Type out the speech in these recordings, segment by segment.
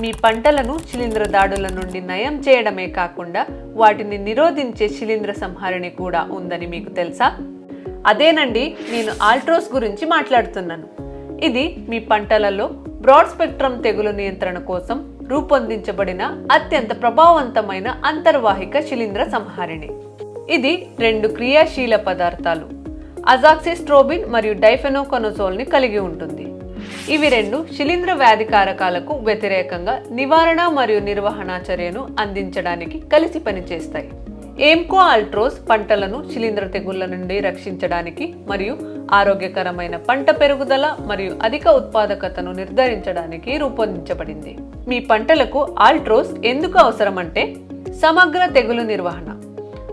మీ పంటలను శిలీంధ్ర దాడుల నుండి నయం చేయడమే కాకుండా వాటిని నిరోధించే శిలీంద్ర సంహారిణి కూడా ఉందని మీకు తెలుసా? అదేనండి నేను ఆల్ట్రోస్ గురించి మాట్లాడుతున్నాను. ఇది మీ పంటలలో బ్రాడ్ స్పెక్ట్రమ్ తెగులు నియంత్రణ కోసం రూపొందించబడిన అత్యంత ప్రభావవంతమైన అంతర్వాహిక శిలీంధ్ర సంహారిణి. ఇది రెండు క్రియాశీల పదార్థాలు అజాక్సిస్ట్రోబిన్ మరియు డైఫెనోకొనజోల్ని కలిగి ఉంటుంది. ఇవి రెండు శిలీంధ్ర వ్యాధి కారకాలకు వ్యతిరేకంగా నివారణ మరియు నిర్వహణ చర్యను అందించడానికి కలిసి పనిచేస్తాయి. ఏంకో ఆల్ట్రోస్ పంటలను శిలీంధ్ర తెగుళ్ళ నుండి రక్షించడానికి మరియు ఆరోగ్యకరమైన పంట పెరుగుదల మరియు అధిక ఉత్పాదకతను నిర్ధారించడానికి రూపొందించబడింది. మీ పంటలకు ఆల్ట్రోస్ ఎందుకు అవసరమంటే సమగ్ర తెగులు నిర్వహణ.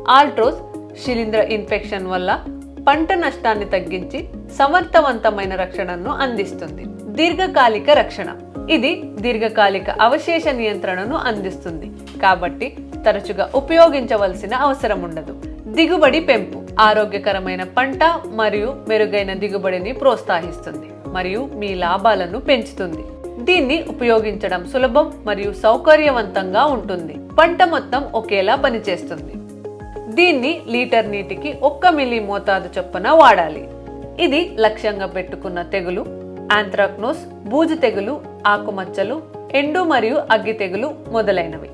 ఆల్ట్రోస్ శిలీంధ్ర ఇన్ఫెక్షన్ వల్ల పంట నష్టాన్ని తగ్గించి సమర్థవంతమైన రక్షణను అందిస్తుంది. దీర్ఘకాలిక రక్షణ. ఇది దీర్ఘకాలిక అవశేష నియంత్రణను అందిస్తుంది. కాబట్టి తరచుగా ఉపయోగించవలసిన అవసరం ఉండదు. దిగుబడి పెంపు. ఆరోగ్యకరమైన పంట మరియు మెరుగైన దిగుబడిని ప్రోత్సహిస్తుంది మరియు మీ లాభాలను పెంచుతుంది. దీన్ని ఉపయోగించడం సులభం మరియు సౌకర్యవంతంగా ఉంటుంది. పంట మొత్తం ఒకేలా పనిచేస్తుంది. దీన్ని లీటర్ నీటికి ఒక్క మిల్లీ మోతాదు చొప్పున వాడాలి. ఇది లక్ష్యంగా పెట్టుకున్న తెగులు ఆంథ్రాక్నోస్ బూజు తెగులు ఆకుమచ్చలు ఎండు మరియు అగ్గి తెగులు మొదలైనవి.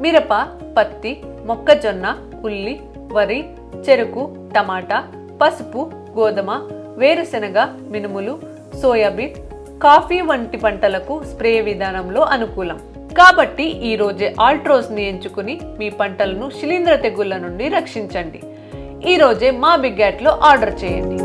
మిరప పత్తి మొక్కజొన్న ఉల్లి వరి చెరుకు టమాటా పసుపు గోధుమ వేరుశెనగ మినుములు సోయాబీన్ కాఫీ వంటి పంటలకు స్ప్రే విధానంలో అనుకూలం. కాబట్టి ఈ రోజే ఎంచుకుని మీ పంటలను శిలీంధ్ర తెగుళ్ళ నుండి రక్షించండి. ఈ రోజే మా బిగ్యాట్లో ఆర్డర్ చేయండి.